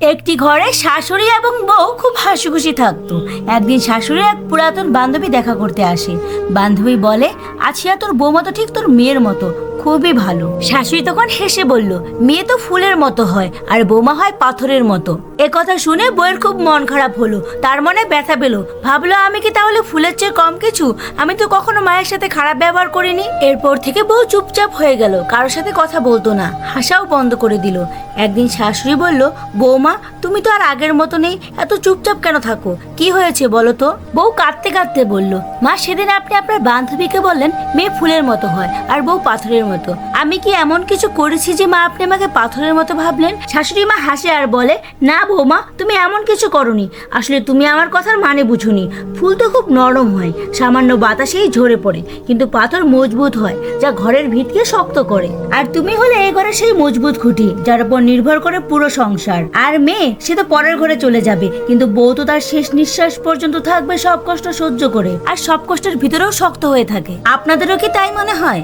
একটি ঘরে শাশুড়ি এবং বউ খুব হাসিখুশি থাকতো। একদিন শাশুড়ি এক পুরাতন বান্ধবী দেখা করতে আসে। বান্ধবী বলে, আছিয়া, তোর বৌমা তো ঠিক তোর মেয়ের মতো, খুবই ভালো। শাশুড়ি তখন হেসে বলল, মেয়ে তো ফুলের মতো হয়, আর বৌমা হয় পাথরের মতো। কথা শুনে বইয়ের খুব মন খারাপ হলো। তার মনে ব্যথা পেল। ভাবলো, আমি কি তাহলে ফুলের চেয়ে কম কিছু? আমি তো কখনো মায়ের সাথে খারাপ ব্যবহার করিনি। এরপর থেকে বউ চুপচাপ হয়ে গেল। কারোর সাথে কথা বলতো না। হাসাও বন্ধ করে দিল। একদিন শাশুড়ি বলল, বৌমা, তুমি তো আর আগের মতো নেই। এত চুপচাপ কেন থাকো? কি হয়েছে বলো তো? বউ কাঁদতে কাঁদতে বলল, মা, সেদিন আপনি আপনার বান্ধবীকে বললেন মেয়ে ফুলের মতো হয় আর বউ পাথরের মতো। আমি কি এমন কিছু করেছি যে মা আপনি আমাকে পাথরের মতো ভাবলেন? শাশুড়ি মা হাসে আর বলে, না বৌমা, তুমি এমন কিছু করনি। আসলে তুমি আমার কথার মানে বুঝুনি। ফুল তো খুব নরম হয়, সামান্য বাতাসেই ঝরে পড়ে, কিন্তু পাথর মজবুত হয়, যা ঘরের ভিতকে শক্ত করে। আর তুমি হলে এই ঘরে সেই মজবুত খুঁটি, যার উপর নির্ভর করে পুরো সংসার। আর মেয়ে, সে তো পরের ঘরে চলে যাবে, কিন্তু বউ তো তার শেষ নিঃশ্বাস পর্যন্ত থাকবে সব কষ্ট সহ্য করে, আর সব কষ্টের ভিতরেও শক্ত হয়ে থাকে। আপনাদেরও কি তাই মনে হয়?